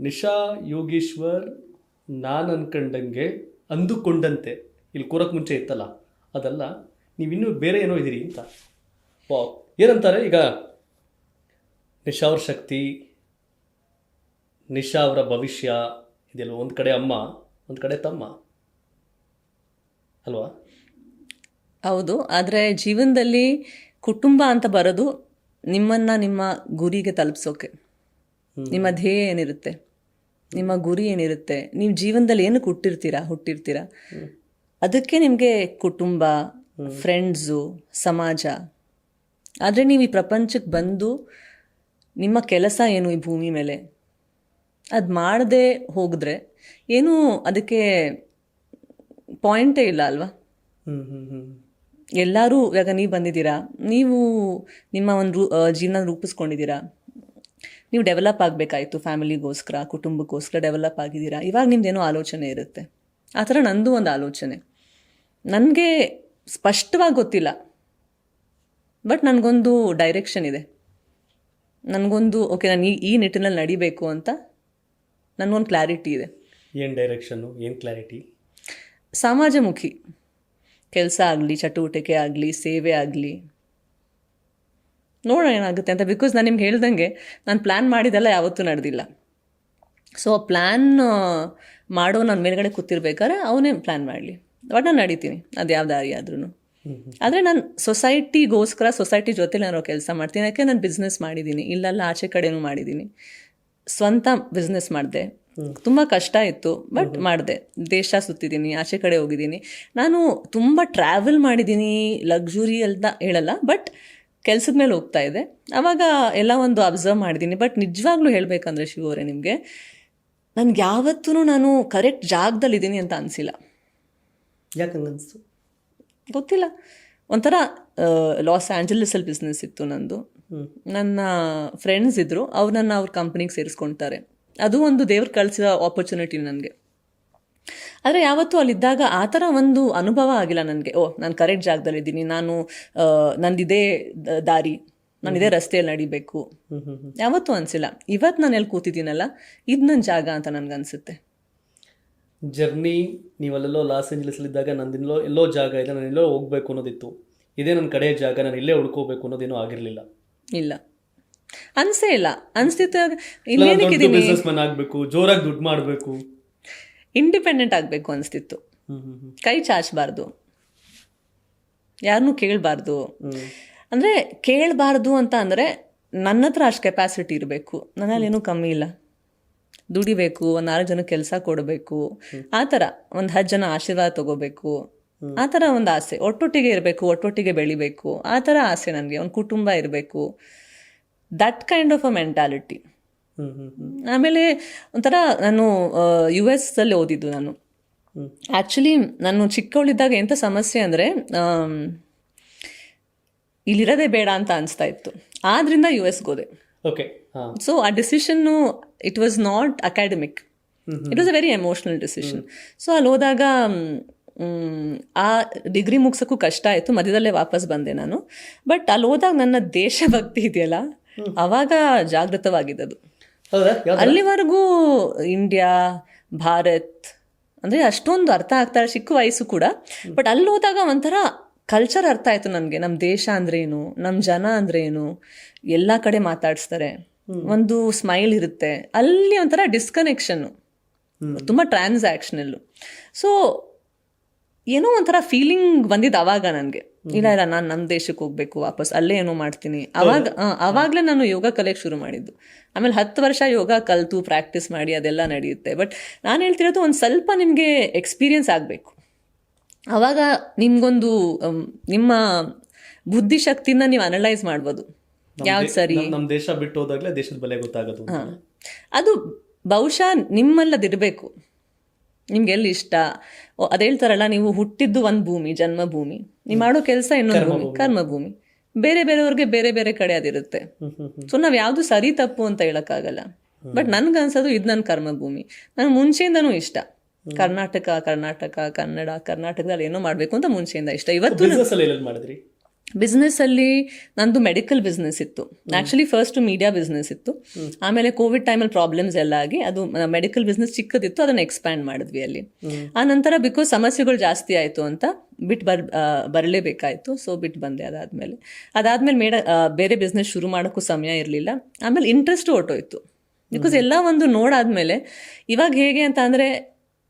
ನಿಶಾ ಯೋಗೀಶ್ವರ್ ನಾನು ಅನ್ಕೊಂಡಂಗೆ ಅಂದುಕೊಂಡಂತೆ. ಇಲ್ಲಿ ಕೂರಕ್ಕೆ ಮುಂಚೆ ಇತ್ತಲ್ಲ. ಅದಲ್ಲ ನೀವಿನ್ನೂ ಬೇರೆ ಏನೋ ಇದ್ದೀರಿ ಅಂತ. ವಾ ಏನಂತಾರೆ? ಈಗ ನಿಶಾ ಅವ್ರ ಶಕ್ತಿ ನಿಶಾ ಅವರ ಭವಿಷ್ಯ ಇದೆಲ್ಲ ಒಂದು ಕಡೆ ಅಮ್ಮ ಒಂದು ಕಡೆ ತಮ್ಮ. ಅಲ್ವಾ? ಹೌದು ಆದರೆ ಜೀವನದಲ್ಲಿ ಕುಟುಂಬ ಅಂತ ಬರೋದು ನಿಮ್ಮನ್ನು ನಿಮ್ಮ ಗುರಿಗೆ ತಲುಪಿಸೋಕೆ. ನಿಮ್ಮ ಧ್ಯೇಯ ಏನಿರುತ್ತೆ? ನಿಮ್ಮ ಗುರಿ ಏನಿರುತ್ತೆ ನೀವು ಜೀವನದಲ್ಲಿ ಏನಕ್ಕೆ ಹುಟ್ಟಿರ್ತೀರಾ ಹುಟ್ಟಿರ್ತೀರಾ? ಅದಕ್ಕೆ ನಿಮಗೆ ಕುಟುಂಬ ಫ್ರೆಂಡ್ಸು ಸಮಾಜ. ಆದರೆ ನೀವು ಈ ಪ್ರಪಂಚಕ್ಕೆ ಬಂದು ನಿಮ್ಮ ಕೆಲಸ ಏನು ಈ ಭೂಮಿ ಮೇಲೆ? ಅದು ಮಾಡದೆ ಹೋಗಿದ್ರೆ ಏನೂ ಅದಕ್ಕೆ ಪಾಯಿಂಟೇ ಇಲ್ಲ ಅಲ್ವಾ? ಎಲ್ಲರೂ ಇವಾಗ ನೀವು ಬಂದಿದ್ದೀರಾ? ನೀವು ನಿಮ್ಮ ಒಂದು ರೂ ಜೀವನ ರೂಪಿಸ್ಕೊಂಡಿದ್ದೀರಾ? ನೀವು ಡೆವಲಪ್ ಆಗಬೇಕಾಯಿತು ಫ್ಯಾಮಿಲಿಗೋಸ್ಕರ ಕುಟುಂಬಕ್ಕೋಸ್ಕರ ಡೆವಲಪ್ ಆಗಿದ್ದೀರಾ? ಇವಾಗ ನಿಮ್ದೇನೋ ಆಲೋಚನೆ ಇರುತ್ತೆ. ಆ ಥರ ನಂದು ಒಂದು ಆಲೋಚನೆ. ನನಗೆ ಸ್ಪಷ್ಟವಾಗಿ ಗೊತ್ತಿಲ್ಲ. ಬಟ್ ನನಗೊಂದು ಡೈರೆಕ್ಷನ್ ಇದೆ. ನನಗೊಂದು ಓಕೆ ನಾನು ಈ ಈ ನಿಟ್ಟಿನಲ್ಲಿ ನಡಿಬೇಕು ಅಂತ ನನಗೊಂದು ಕ್ಲಾರಿಟಿ ಇದೆ. ಏನು ಡೈರೆಕ್ಷನ್ನು ಏನು ಕ್ಲಾರಿಟಿ ಸಮಾಜಮುಖಿ. ಕೆಲಸ ಆಗಲಿ ಚಟುವಟಿಕೆ ಆಗಲಿ ಸೇವೆ ಆಗಲಿ. ನೋಡೋಣ ಏನಾಗುತ್ತೆ ಅಂತ ಬಿಕಾಸ್ ನಾನು ನಿಮ್ಗೆ ಹೇಳ್ದಂಗೆ ನಾನು ಪ್ಲ್ಯಾನ್ ಮಾಡಿದೆಲ್ಲ ಯಾವತ್ತೂ ನಡೆದಿಲ್ಲ. ಸೊ ಪ್ಲ್ಯಾನ್ ಮಾಡೋ ನಾನು ಮೇಲ್ಗಡೆ ಕೂತಿರ್ಬೇಕಾದ್ರೆ ಅವನೇ ಪ್ಲ್ಯಾನ್ ಮಾಡಲಿ. ಬಟ್ ನಾನು ನಡೀತೀನಿ ಅದು ಯಾವ ದಾರಿ ಆದ್ರೂ ಆದರೆ ನಾನು ಸೊಸೈಟಿಗೋಸ್ಕರ ಸೊಸೈಟಿ ಜೊತೆ ನಾನು ಕೆಲಸ ಮಾಡ್ತೀನಿ. ಯಾಕೆ ನಾನು ಬಿಸ್ನೆಸ್ ಮಾಡಿದ್ದೀನಿ ಇಲ್ಲೆಲ್ಲ ಆಚೆ ಕಡೆನೂ ಮಾಡಿದ್ದೀನಿ. ಸ್ವಂತ ಬಿಸ್ನೆಸ್ ಮಾಡಿದೆ. ತುಂಬ ಕಷ್ಟ ಇತ್ತು ಬಟ್ ಮಾಡಿದೆ. ದೇಶ ಸುತ್ತಿದ್ದೀನಿ ಆಚೆ ಕಡೆ ಹೋಗಿದ್ದೀನಿ. ನಾನು ತುಂಬ ಟ್ರಾವೆಲ್ ಮಾಡಿದ್ದೀನಿ ಲಕ್ಸುರಿ ಅಂತ ಹೇಳಲ್ಲ ಬಟ್ ಕೆಲ್ಸದ ಮೇಲೆ ಹೋಗ್ತಾ ಇದೆ. ಆವಾಗ ಎಲ್ಲ ಒಂದು ಅಬ್ಸರ್ವ್ ಮಾಡಿದ್ದೀನಿ ಬಟ್ ನಿಜವಾಗ್ಲೂ ಹೇಳಬೇಕಂದ್ರೆ ಶಿವರೇ ನಿಮಗೆ ನನಗೆ ಯಾವತ್ತೂ ನಾನು ಕರೆಕ್ಟ್ ಜಾಗದಲ್ಲಿದ್ದೀನಿ ಅಂತ ಅನಿಸಿಲ್ಲ. ಯಾಕೆ ಹಂಗನ್ಸ್ತು? ಗೊತ್ತಿಲ್ಲ. ಒಂಥರ ಲಾಸ್ ಆ್ಯಂಜಲೀಸಲ್ಲಿ ಬಿಸ್ನೆಸ್ ಇತ್ತು ನಂದು. ನನ್ನ ಫ್ರೆಂಡ್ಸ್ ಇದ್ದರು ಅವ್ರನ್ನ ನನ್ನ ಅವ್ರ ಕಂಪ್ನಿಗೆ ಸೇರಿಸ್ಕೊಳ್ತಾರೆ ಅದು ಒಂದು ದೇವ್ರು ಕಳಿಸಿದ ಆಪರ್ಚುನಿಟಿ ನನಗೆ. ಆದರೆ ಯಾವತ್ತೂ ಅಲ್ಲಿದ್ದಾಗ ಆ ಥರ ಒಂದು ಅನುಭವ ಆಗಿಲ್ಲ ನನಗೆ. ಓ ನಾನು ಕರೆಕ್ಟ್ ಜಾಗದಲ್ಲಿದ್ದೀನಿ. ನಾನು ನಂದಿದೇ ದಾರಿ. ನಾನು ಇದೇ ರಸ್ತೆಯಲ್ಲಿ ನಡಿಬೇಕು. ಯಾವತ್ತೂ ಅನಿಸಿಲ್ಲ. ಇವತ್ತು ನಾನು ಎಲ್ಲಿ ಕೂತಿದ್ದೀನಲ್ಲ ಇದು ನನ್ನ ಜಾಗ ಅಂತ ನನಗನ್ಸುತ್ತೆ. ಜರ್ನಿ ನೀವಲ್ಲೆಲ್ಲೋ ಲಾಸ್ ಏಂಜಲಸ್ಲಿದ್ದಾಗ ನಂದಿನಲ್ಲೋ ಎಲ್ಲೋ ಜಾಗ ಇದೆ ನಾನು ಎಲ್ಲೋ ಹೋಗಬೇಕು ಅನ್ನೋದಿತ್ತು. ಇದೇ ನನ್ನ ಕಡೆಯ ಜಾಗ ನಾನು ಇಲ್ಲೇ ಉಳ್ಕೋಬೇಕು ಅನ್ನೋದೇನೂ ಆಗಿರಲಿಲ್ಲ. ಇಲ್ಲ. ಅನ್ಸೇ ಇಲ್ಲ. ಅನಿಸ್ತಿತ್ತು ಇಲ್ಲೇನಕ್ಕಿದ್ದೀನಿ ಬಿಸ್ನೆಸ್ ಮ್ಯಾನ್ ಆಗಬೇಕು ಜೋರಾಗಿ ದುಡ್ಡು ಮಾಡಬೇಕು. ಇಂಡಿಪೆಂಡೆಂಟ್ ಆಗಬೇಕು ಅನಿಸ್ತಿತ್ತು. ಕೈ ಚಾಚಬಾರ್ದು. ಯಾರನ್ನೂ ಕೇಳಬಾರ್ದು. ಅಂದರೆ ಕೇಳಬಾರ್ದು ಅಂತ ಅಂದರೆ ನನ್ನ ಹತ್ರ ಅಷ್ಟು ಕೆಪಾಸಿಟಿ ಇರಬೇಕು. ನನ್ನಲ್ಲಿ ಏನೂ ಕಮ್ಮಿ ಇಲ್ಲ. ದುಡಿಬೇಕು, ಒಂದು ನಾಲ್ಕು ಜನ ಕೆಲಸ ಕೊಡಬೇಕು. ಆ ಥರ ಒಂದು ಹತ್ತು ಜನ ಆಶೀರ್ವಾದ ತಗೋಬೇಕು. ಆ ಥರ ಒಂದು ಆಸೆ. ಒಟ್ಟೊಟ್ಟಿಗೆ ಇರಬೇಕು, ಒಟ್ಟೊಟ್ಟಿಗೆ ಬೆಳಿಬೇಕು. ಆ ಥರ ಆಸೆ ನನಗೆ. ಒಂದು ಕುಟುಂಬ ಇರಬೇಕು. That kind of a mentality ಆಮೇಲೆ ಒಂಥರ ನಾನು ಯು ಎಸ್ ಅಲ್ಲಿ ಓದಿದ್ದು ನಾನು. ಆ್ಯಕ್ಚುಲಿ ನಾನು ಚಿಕ್ಕವಳಿದ್ದಾಗ ಎಂಥ ಸಮಸ್ಯೆ ಅಂದರೆ ಇಲ್ಲಿರೋದೇ ಬೇಡ ಅಂತ ಅನಿಸ್ತಾ ಇತ್ತು. ಆದ್ರಿಂದ ಯು ಎಸ್ಗೆ ಹೋದೆ. ಓಕೆ ಸೊ ಆ decision it was not academic it was a very emotional decision so ಅಲ್ಲಿ ಹೋದಾಗ ಆ ಡಿಗ್ರಿ ಮುಗಿಸೋಕ್ಕೂ ಕಷ್ಟ ಆಯಿತು. ಮಧ್ಯದಲ್ಲೇ ವಾಪಸ್ ಬಂದೆ ನಾನು. ಬಟ್ ಅಲ್ಲಿ ಹೋದಾಗ ನನ್ನ ದೇಶಭಕ್ತಿ ಇದೆಯಲ್ಲ? ಅವಾಗ ಜಾಗೃತವಾಗಿದ್ದದು ಅಲ್ಲಿವರೆಗೂ ಇಂಡಿಯಾ ಭಾರತ್ ಅಂದರೆ ಅಷ್ಟೊಂದು ಅರ್ಥ ಆಗ್ತಾರೆ ಚಿಕ್ಕ ವಯಸ್ಸು ಕೂಡ. ಬಟ್ ಅಲ್ಲಿ ಹೋದಾಗ ಒಂಥರ ಕಲ್ಚರ್ ಅರ್ಥ ಆಯ್ತು ನನಗೆ. ನಮ್ಮ ದೇಶ ಅಂದ್ರೇನು ಏನು ನಮ್ಮ ಜನ ಅಂದ್ರೇನು ಏನು ಎಲ್ಲ ಕಡೆ ಮಾತಾಡಿಸ್ತಾರೆ. ಒಂದು ಸ್ಮೈಲ್ ಇರುತ್ತೆ. ಅಲ್ಲಿ ಒಂಥರ ಡಿಸ್ಕನೆಕ್ಷನ್ನು ತುಂಬ ಟ್ರಾನ್ಸಾಕ್ಷನಲ್ಲು ಸೊ ಏನೋ ಒಂಥರ ಫೀಲಿಂಗ್ ಬಂದಿದ್ದು ಅವಾಗ ನನಗೆ. ಇಲ್ಲ ಇಲ್ಲ ನಾನು ನಮ್ಮ ದೇಶಕ್ಕೆ ಹೋಗ್ಬೇಕು ವಾಪಸ್ ಅಲ್ಲೇ ಏನೋ ಮಾಡ್ತೀನಿ. ಅವಾಗ ಅವಾಗಲೇ ನಾನು ಯೋಗ ಕಲಿಯಕ್ಕೆ ಶುರು ಮಾಡಿದ್ದು. ಆಮೇಲೆ ಹತ್ತು ವರ್ಷ ಯೋಗ ಕಲಿತು ಪ್ರಾಕ್ಟೀಸ್ ಮಾಡಿ ಅದೆಲ್ಲ ನಡೆಯುತ್ತೆ. ಬಟ್ ನಾನು ಹೇಳ್ತಿರೋದು ಒಂದು ಸ್ವಲ್ಪ ನಿಮಗೆ ಎಕ್ಸ್ಪೀರಿಯನ್ಸ್ ಆಗಬೇಕು. ಅವಾಗ ನಿಮ್ಗೊಂದು ನಿಮ್ಮ ಬುದ್ಧಿಶಕ್ತಿನ ನೀವು ಅನಲೈಸ್ ಮಾಡ್ಬೋದು. ಯಾವ್ದು ಸರಿ? ನಮ್- ನಮ್ ದೇಶ ಬಿಟ್ಟು ಹೋದಾಗಲೇ ದೇಶದ ಬೆಲೆ ಗೊತ್ತಾಗೋದು ಅದು ಬಹುಶಃ ನಿಮ್ಮಲ್ಲದಿರಬೇಕು. ನಿಮ್ಗೆ ಎಲ್ಲಿ ಇಷ್ಟ? ಅದು ಹೇಳ್ತಾರಲ್ಲ ನೀವು ಹುಟ್ಟಿದ್ದು ಒಂದು ಭೂಮಿ ಜನ್ಮಭೂಮಿ. ನೀವು ಮಾಡೋ ಕೆಲಸ ಇನ್ನೊಂದು ಭೂಮಿ ಕರ್ಮಭೂಮಿ. ಬೇರೆ ಬೇರೆಯವ್ರಿಗೆ ಬೇರೆ ಬೇರೆ ಕಡೆ ಅದಿರುತ್ತೆ ಸೊ ನಾವು ಯಾವುದು ಸರಿ ತಪ್ಪು ಅಂತ ಹೇಳಕ್ಕಾಗಲ್ಲ. ಬಟ್ ನನ್ಗನ್ಸೋದು ಇದು ನನ್ನ ಕರ್ಮಭೂಮಿ. ನನಗೆ ಮುಂಚೆಯಿಂದನೂ ಇಷ್ಟ. ಕರ್ನಾಟಕ ಕರ್ನಾಟಕ ಕನ್ನಡ ಕರ್ನಾಟಕದಲ್ಲಿ ಏನೋ ಮಾಡಬೇಕು ಅಂತ ಮುಂಚೆಯಿಂದ ಇಷ್ಟ. ಇವತ್ತು ಮಾಡಿದ್ರಿ? ಬಿಸ್ನೆಸ್ಸಲ್ಲಿ ನಂದು ಮೆಡಿಕಲ್ ಬಿಸ್ನೆಸ್ ಇತ್ತು. ಆ್ಯಕ್ಚುಲಿ ಫಸ್ಟ್ ಮೀಡಿಯಾ ಬಿಸ್ನೆಸ್ ಇತ್ತು. ಆಮೇಲೆ ಕೋವಿಡ್ ಟೈಮಲ್ಲಿ ಪ್ರಾಬ್ಲಮ್ಸ್ ಎಲ್ಲ ಆಗಿ ಅದು ಮೆಡಿಕಲ್ ಬಿಸ್ನೆಸ್ ಚಿಕ್ಕದಿತ್ತು ಅದನ್ನು ಎಕ್ಸ್ಪ್ಯಾಂಡ್ ಮಾಡಿದ್ವಿ ಅಲ್ಲಿ. ಆ ನಂತರ ಬಿಕಾಸ್ ಸಮಸ್ಯೆಗಳು ಜಾಸ್ತಿ ಆಯಿತು ಅಂತ ಬಿಟ್ಟು ಬರ್ ಬರಲೇಬೇಕಾಯಿತು ಸೊ ಬಿಟ್ಟು ಬಂದೆ ಅದಾದಮೇಲೆ. ಅದಾದಮೇಲೆ ಮೇಡ ಬೇರೆ ಬಿಸ್ನೆಸ್ ಶುರು ಮಾಡೋಕ್ಕೂ ಸಮಯ ಇರಲಿಲ್ಲ. ಆಮೇಲೆ ಇಂಟ್ರೆಸ್ಟ್ ಹೊರ್ಟೋಯ್ತು ಬಿಕಾಸ್ ಎಲ್ಲ ಒಂದು ನೋಡಾದ್ಮೇಲೆ ಇವಾಗ ಹೇಗೆ ಅಂತ ಅಂದರೆ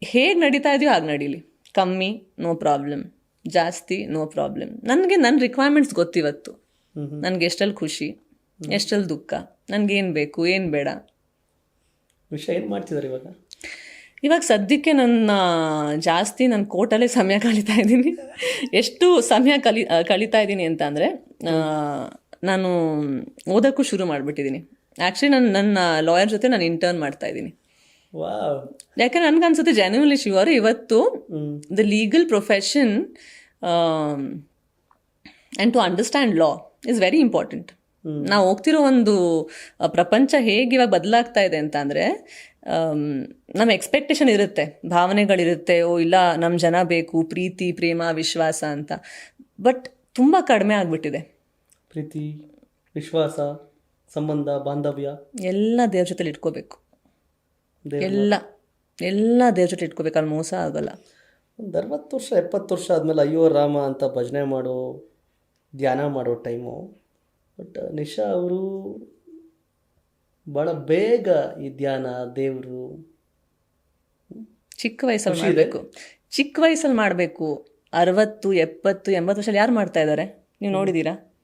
ಹೇಗೆ ನಡೀತಾ ಇದೆಯೋ ಹಾಗೆ ನಡೀಲಿ. ಕಮ್ಮಿ ನೋ ಪ್ರಾಬ್ಲಮ್ ಜಾಸ್ತಿ ನೋ ಪ್ರಾಬ್ಲಮ್ ನನಗೆ ನನ್ನ ರಿಕ್ವೈರ್ಮೆಂಟ್ಸ್ ಗೊತ್ತಿವತ್ತು. ನನಗೆ ಎಷ್ಟಲ್ಲಿ ಖುಷಿ ಎಷ್ಟಲ್ಲಿ ದುಃಖ ನನಗೇನು ಬೇಕು ಏನು ಬೇಡ. ವಿಷಯ ಏನು ಮಾಡ್ತಿದ್ದಾರೆ ಇವಾಗ? ಇವಾಗ ಸದ್ಯಕ್ಕೆ ನನ್ನ ಜಾಸ್ತಿ ನಾನು ಕೋರ್ಟಲ್ಲೇ ಸಮಯ ಕಳೀತಾ ಇದ್ದೀನಿ. ಎಷ್ಟು ಸಮಯ ಕಲಿ ಕಳೀತಾ ಇದ್ದೀನಿ ಅಂತ ಅಂದರೆ ನಾನು ಓದೋಕ್ಕೂ ಶುರು ಮಾಡಿಬಿಟ್ಟಿದ್ದೀನಿ. ಆ್ಯಕ್ಚುಲಿ ನಾನು ನನ್ನ ಲಾಯರ್ ಜೊತೆ ನಾನು ಇಂಟರ್ನ್ ಮಾಡ್ತಾ ಇದ್ದೀನಿ. ಯಾಕಂದ್ರೆ ನನ್ಗನ್ಸುತ್ತೆ ಜೆನ್ಯೂನ್ಲಿ ಶಿವರು ಇವತ್ತು the legal profession and to understand law is very important ನಾವು ಹೋಗ್ತಿರೋ ಒಂದು ಪ್ರಪಂಚ ಹೇಗೆ ಇವಾಗ ಬದಲಾಗ್ತಾ ಇದೆ ಅಂತ ಅಂದರೆ ನಮ್ಮ ಎಕ್ಸ್ಪೆಕ್ಟೇಷನ್ ಇರುತ್ತೆ ಭಾವನೆಗಳಿರುತ್ತೆ ಓ ಇಲ್ಲ ನಮ್ಮ ಜನ ಬೇಕು ಪ್ರೀತಿ ಪ್ರೇಮ ವಿಶ್ವಾಸ ಅಂತ. ಬಟ್ ತುಂಬ ಕಡಿಮೆ ಆಗಿಬಿಟ್ಟಿದೆ. ಪ್ರೀತಿ ವಿಶ್ವಾಸ ಸಂಬಂಧ ಬಾಂಧವ್ಯ. ಎಲ್ಲ ದೇವ್ರ ಜೊತೆಲಿ ಇಟ್ಕೋಬೇಕು. ಎಲ್ಲ ಎಲ್ಲ ದೇವ್ರ ಜೊತೆ ಇಟ್ಕೋಬೇಕು ಅಲ್ಲಿ ಮೋಸ ಆಗಲ್ಲ. ಒಂದು ಅರವತ್ತು ವರ್ಷ ಎಪ್ಪತ್ತು ವರ್ಷ ಆದಮೇಲೆ ಅಯ್ಯೋ ರಾಮ ಅಂತ ಭಜನೆ ಮಾಡೋ ಧ್ಯಾನ ಮಾಡೋ ಟೈಮು ಬಟ್ ನಿಶಾ ಅವರು ಭಾಳ ಬೇಗ ಈ ಧ್ಯಾನ ದೇವರು ಚಿಕ್ಕ ವಯಸ್ಸಲ್ಲಿ ಮಾಡಬೇಕು. ಚಿಕ್ಕ ವಯಸ್ಸಲ್ಲಿ ಮಾಡಬೇಕು. ಅರವತ್ತು ಎಪ್ಪತ್ತು ಎಂಬತ್ತು ವರ್ಷದಲ್ಲಿ ಯಾರು ಮಾಡ್ತಾ ಇದ್ದಾರೆ ನೀವು ನೋಡಿದ್ದೀರಾ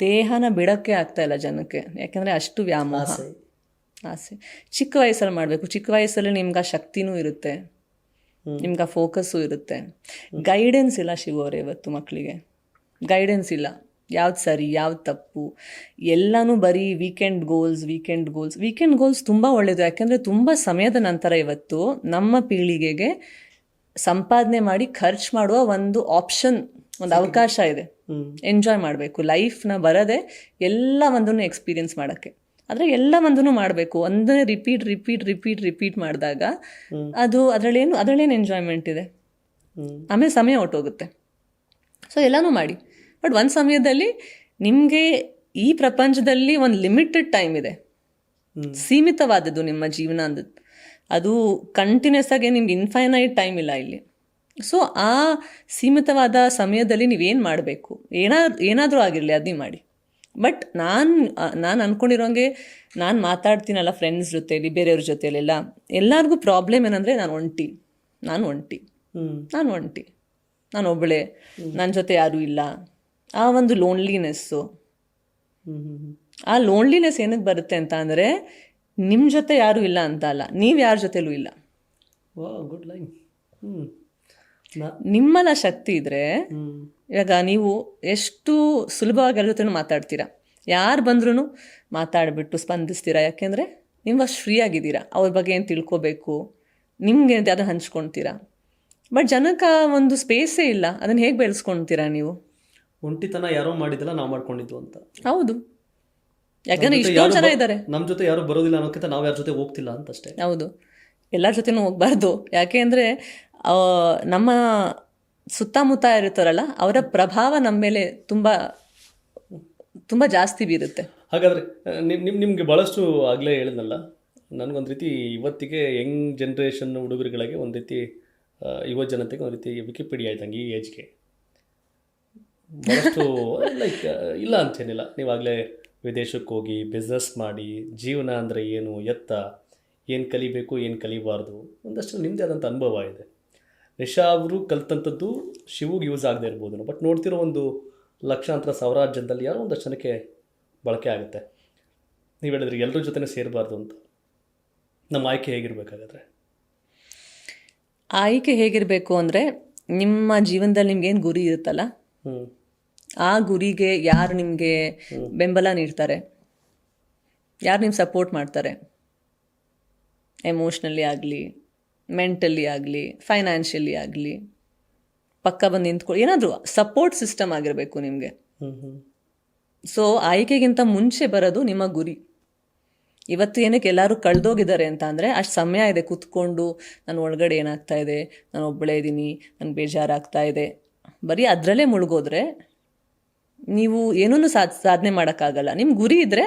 ದೇಹನ ಬಿಡೋಕ್ಕೆ ಆಗ್ತಾ ಇಲ್ಲ ಜನಕ್ಕೆ. ಯಾಕಂದರೆ ಅಷ್ಟು ವ್ಯಾಮೋಹ. ಆಸೆ ಚಿಕ್ಕ ವಯಸ್ಸಲ್ಲಿ ಮಾಡಬೇಕು. ಚಿಕ್ಕ ವಯಸ್ಸಲ್ಲಿ ನಿಮ್ಗೆ ಆ ಶಕ್ತಿನೂ ಇರುತ್ತೆ. ನಿಮ್ಗೆ ಆ ಫೋಕಸ್ಸು ಇರುತ್ತೆ. ಗೈಡೆನ್ಸ್ ಇಲ್ಲ ಶಿವ ಅವರೇ ಇವತ್ತು ಮಕ್ಕಳಿಗೆ ಗೈಡೆನ್ಸ್ ಇಲ್ಲ. ಯಾವ್ದು ಸರಿ ಯಾವ್ದು ತಪ್ಪು. ಎಲ್ಲನೂ ಬರೀ weekend goals weekend goals weekend goals ತುಂಬ ಒಳ್ಳೆಯದು ಯಾಕೆಂದರೆ ತುಂಬ ಸಮಯದ ನಂತರ ಇವತ್ತು ನಮ್ಮ ಪೀಳಿಗೆಗೆ ಸಂಪಾದನೆ ಮಾಡಿ ಖರ್ಚು ಮಾಡುವ ಒಂದು ಆಪ್ಷನ್ ಒಂದು ಅವಕಾಶ ಇದೆ. ಎಂಜಾಯ್ ಮಾಡಬೇಕು. ಲೈಫ್ನ ಬರದೆ ಎಲ್ಲ ಒಂದನ್ನು ಎಕ್ಸ್ಪೀರಿಯನ್ಸ್ ಮಾಡೋಕ್ಕೆ. ಆದರೆ ಎಲ್ಲ ಒಂದನ್ನು ಮಾಡಬೇಕು. ಒಂದೇ ರಿಪೀಟ್ ರಿಪೀಟ್ ರಿಪೀಟ್ ರಿಪೀಟ್ ಮಾಡಿದಾಗ ಅದು ಅದರಲ್ಲೇನು ಅದರಲ್ಲೇನು ಎಂಜಾಯ್ಮೆಂಟ್ ಇದೆ. ಆಮೇಲೆ ಸಮಯ ಹೊಟ್ಟೋಗುತ್ತೆ ಸೊ ಎಲ್ಲನೂ ಮಾಡಿ. ಬಟ್ ಒಂದು ಸಮಯದಲ್ಲಿ ನಿಮಗೆ ಈ ಪ್ರಪಂಚದಲ್ಲಿ ಒಂದು ಲಿಮಿಟೆಡ್ ಟೈಮ್ ಇದೆ. ಸೀಮಿತವಾದದ್ದು ನಿಮ್ಮ ಜೀವನ ಅಂದದ್ದು ಅದು ಕಂಟಿನ್ಯೂಸ್ ಆಗಿ ನಿಮ್ಗೆ ಇನ್ಫೈನೈಟ್ ಟೈಮ್ ಇಲ್ಲ ಇಲ್ಲಿ. ಸೊ ಆ ಸೀಮಿತವಾದ ಸಮಯದಲ್ಲಿ ನೀವೇನು ಮಾಡಬೇಕು? ಏನಾದ್ರೂ ಏನಾದರೂ ಆಗಿರಲಿ ಅದನ್ನೇ ಮಾಡಿ. ಬಟ್ ನಾನು ನಾನು ಅಂದ್ಕೊಂಡಿರೋಂಗೆ ನಾನು ಮಾತಾಡ್ತೀನಲ್ಲ ಫ್ರೆಂಡ್ಸ್ ಜೊತೆಲಿ ಬೇರೆಯವ್ರ ಜೊತೆಯಲ್ಲೆಲ್ಲ ಎಲ್ಲರಿಗೂ ಪ್ರಾಬ್ಲಮ್ ಏನಂದರೆ ನಾನು ಒಂಟಿ. ನಾನು ಒಂಟಿ. ನಾನು ಒಂಟಿ. ನಾನು ಒಬ್ಬಳೆ ನನ್ನ ಜೊತೆ ಯಾರೂ ಇಲ್ಲ. ಆ ಒಂದು ಲೋನ್ಲಿನೆಸ್ಸು ಆ ಲೋನ್ಲಿನೆಸ್ ಏನಕ್ಕೆ ಬರುತ್ತೆ ಅಂತ ಅಂದರೆ ನಿಮ್ಮ ಜೊತೆ ಯಾರೂ ಇಲ್ಲ ಅಂತ ಅಲ್ಲ ನೀವು ಯಾರ ಜೊತೆಲೂ ಇಲ್ಲ. ಗುಡ್ ಲೈನ್ ನಿಮ್ಮಲ್ಲ ಶಕ್ತಿ ಇದ್ದರೆ ಹ್ಞೂ ಇವಾಗ ನೀವು ಎಷ್ಟು ಸುಲಭವಾಗಿ ಎಲ್ಲರ ಜೊತೆ ಮಾತಾಡ್ತೀರಾ? ಯಾರು ಬಂದ್ರೂ ಮಾತಾಡಿಬಿಟ್ಟು ಸ್ಪಂದಿಸ್ತೀರಾ? ಯಾಕೆಂದರೆ ನೀವು ಅಷ್ಟು ಫ್ರೀ ಆಗಿದ್ದೀರಾ. ಅವ್ರ ಬಗ್ಗೆ ಏನು ತಿಳ್ಕೋಬೇಕು? ನಿಮ್ಗೆ ಅದನ್ನು ಹಂಚ್ಕೊಳ್ತೀರಾ ಬಟ್ ಜನಕ್ಕೆ ಒಂದು ಸ್ಪೇಸೇ ಇಲ್ಲ. ಅದನ್ನು ಹೇಗೆ ಬೆಳೆಸ್ಕೊಳ್ತೀರಾ ನೀವು? ಒಂಟಿತನ ಯಾರೋ ಮಾಡಿದ್ದಲ್ಲ ನಾವು ಮಾಡ್ಕೊಂಡಿದ್ದು ಅಂತ. ಹೌದು. ಯಾಕಂದ್ರೆ ಇಷ್ಟೋ ಇಷ್ಟೊಂದು ಜನ ಇದ್ದಾರೆ ನಮ್ಮ ಜೊತೆ ಯಾರು ಬರೋದಿಲ್ಲ ಅನ್ನೋಕ್ಕಿಂತ ನಾವು ಯಾರ ಜೊತೆ ಹೋಗ್ತಿಲ್ಲ ಅಂತ ಅಷ್ಟೇ ಹೌದು. ಎಲ್ಲರ ಜೊತೆನೂ ಹೋಗ್ಬಾರ್ದು. ಯಾಕೆ ಅಂದರೆ ನಮ್ಮ ಸುತ್ತಮುತ್ತ ಇರ್ತಾರಲ್ಲ ಅವರ ಪ್ರಭಾವ ನಮ್ಮ ಮೇಲೆ ತುಂಬ ತುಂಬ ಜಾಸ್ತಿ ಬೀರುತ್ತೆ. ಹಾಗಾದರೆ, ನಿಮ್ ನಿಮ್, ನಿಮಗೆ ಭಾಳಷ್ಟು ಆಗಲೇ ಹೇಳಿದ್ನಲ್ಲ, ನನಗೊಂದು ರೀತಿ ಇವತ್ತಿಗೆ ಯಂಗ್ ಜನ್ರೇಷನ್ ಹುಡುಗರುಗಳಿಗೆ ಒಂದು ರೀತಿ ಯುವ ಜನತೆಗೆ ಒಂದು ರೀತಿ ವಿಕಿಪೀಡಿಯಾ ಇದ್ದಂಗೆ ಈ ಏಜ್ಗೆ ಭಾಳಷ್ಟು ಲೈಕ್ ಇಲ್ಲ ಅಂತೇನಿಲ್ಲ. ನೀವಾಗಲೇ ವಿದೇಶಕ್ಕೆ ಹೋಗಿ ಬಿಸ್ನೆಸ್ ಮಾಡಿ, ಜೀವನ ಅಂದರೆ ಏನು, ಎತ್ತ, ಏನು ಕಲಿಬೇಕು, ಏನು ಕಲಿಬಾರ್ದು, ಒಂದಷ್ಟು ನಿಮ್ಮದೇ ಆದಂಥ ಅನುಭವ ಇದೆ. ನಿಶಾ ಅವರು ಕಲ್ತಂಥದ್ದು ಶಿವಗೆ ಯೂಸ್ ಆಗದೆ ಇರ್ಬೋದು. ಬಟ್ ನೋಡ್ತಿರೋ ಒಂದು ಲಕ್ಷಾಂತರ ಸಾವಿರಾರು ಜನದಲ್ಲಿ ಯಾರೋ ಒಂದು ಜನಕ್ಕೆ ಬಳಕೆ ಆಗುತ್ತೆ. ನೀವು ಹೇಳಿದ್ರಿ ಎಲ್ಲರ ಜೊತೆ ಸೇರಬಾರ್ದು ಅಂತ. ನಮ್ಮ ಆಯ್ಕೆ ಹೇಗಿರ್ಬೇಕಾಗತ್ತೆ? ಆಯ್ಕೆ ಹೇಗಿರಬೇಕು ಅಂದರೆ ನಿಮ್ಮ ಜೀವನದಲ್ಲಿ ನಿಮ್ಗೇನು ಗುರಿ ಇರುತ್ತಲ್ಲ? ಆ ಗುರಿಗೆ ಯಾರು ನಿಮಗೆ ಬೆಂಬಲ ನೀಡ್ತಾರೆ? ಯಾರು ನಿಮ್ಮ ಸಪೋರ್ಟ್ ಮಾಡ್ತಾರೆ? ಎಮೋಷ್ನಲಿ ಆಗಲಿ ಮೆಂಟಲಿ ಆಗಲಿ ಫೈನಾನ್ಷಿಯಲಿ ಆಗಲಿ ಪಕ್ಕ ಬಂದು ನಿಂತ್ಕೊಳ್ಳಿ ಏನಾದರೂ ಸಪೋರ್ಟ್ ಸಿಸ್ಟಮ್ ಆಗಿರಬೇಕು ನಿಮಗೆ. ಹ್ಞೂ ಹ್ಞೂ ಸೊ ಆಯ್ಕೆಗಿಂತ ಮುಂಚೆ ಬರೋದು ನಿಮ್ಮ ಗುರಿ. ಇವತ್ತು ಏನಕ್ಕೆ ಎಲ್ಲರೂ ಕಳೆದೋಗಿದ್ದಾರೆ ಅಂತ ಅಂದರೆ ಅಷ್ಟು ಸಮಯ ಇದೆ ಕೂತ್ಕೊಂಡು ನನ್ನ ಒಳಗಡೆ ಏನಾಗ್ತಾ ಇದೆ ನಾನು ಒಬ್ಬಳೇ ಇದ್ದೀನಿ ನನಗೆ ಬೇಜಾರಾಗ್ತಾ ಇದೆ. ಬರೀ ಅದರಲ್ಲೇ ಮುಳುಗೋದ್ರೆ ನೀವು ಏನೂ ಸಾಧ್ ಸಾಧನೆ ಮಾಡೋಕ್ಕಾಗಲ್ಲ. ನಿಮ್ಮ ಗುರಿ ಇದ್ದರೆ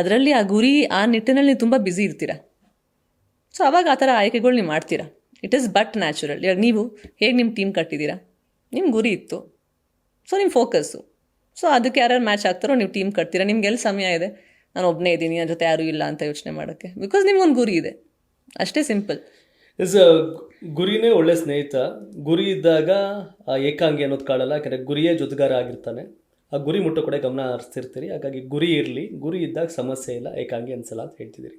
ಅದರಲ್ಲಿ ಆ ಗುರಿ ಆ ನಿಟ್ಟಿನಲ್ಲಿ ನೀವು ತುಂಬ ಬ್ಯುಸಿ ಇರ್ತೀರ. ಸೊ ಅವಾಗ ಆ ಥರ ಆಯ್ಕೆಗಳು ನೀವು ಮಾಡ್ತೀರಾ? ಇಟ್ ಈಸ್ ಬಟ್ ನ್ಯಾಚುರಲ್ ಇವಾಗ ನೀವು ಹೇಗೆ ನಿಮ್ಮ ಟೀಮ್ ಕಟ್ಟಿದ್ದೀರಾ? ನಿಮ್ಮ ಗುರಿ ಇತ್ತು. ಸೊ ನಿಮ್ಮ ಫೋಕಸ್ಸು ಸೊ ಅದಕ್ಕೆ ಯಾರ್ಯಾರು ಮ್ಯಾಚ್ ಆಗ್ತಾರೋ ನೀವು ಟೀಮ್ ಕಟ್ತೀರಾ? ನಿಮ್ಗೆ ಎಲ್ಲಿ ಸಮಯ ಇದೆ? ನಾನು ಒಬ್ಬನೇ ಇದ್ದೀನಿ ನನ್ನ ಜೊತೆ ಯಾರೂ ಇಲ್ಲ ಅಂತ ಯೋಚನೆ ಮಾಡೋಕ್ಕೆ. ಬಿಕಾಸ್ ನಿಮ್ಗೊಂದು ಗುರಿ ಇದೆ. ಅಷ್ಟೇ ಸಿಂಪಲ್ ಇಸ್ ಗುರಿನೇ ಒಳ್ಳೆ ಸ್ನೇಹಿತ. ಗುರಿ ಇದ್ದಾಗ ಏಕಾಂಗಿ ಅನ್ನೋದು ಕಾಡಲ್ಲ. ಯಾಕಂದರೆ ಗುರಿಯೇ ಜೊತೆಗಾರ ಆಗಿರ್ತಾನೆ. ಆ ಗುರಿ ಮುಟ್ಟೋ ಕೂಡ ಗಮನ ಹರಿಸ್ತಿರ್ತೀರಿ. ಹಾಗಾಗಿ ಗುರಿ ಇರಲಿ. ಗುರಿ ಇದ್ದಾಗ ಸಮಸ್ಯೆ ಇಲ್ಲ. ಏಕಾಂಗಿ ಅನ್ಸಲ್ಲ ಅಂತ ಹೇಳ್ತಿದ್ದೀರಿ.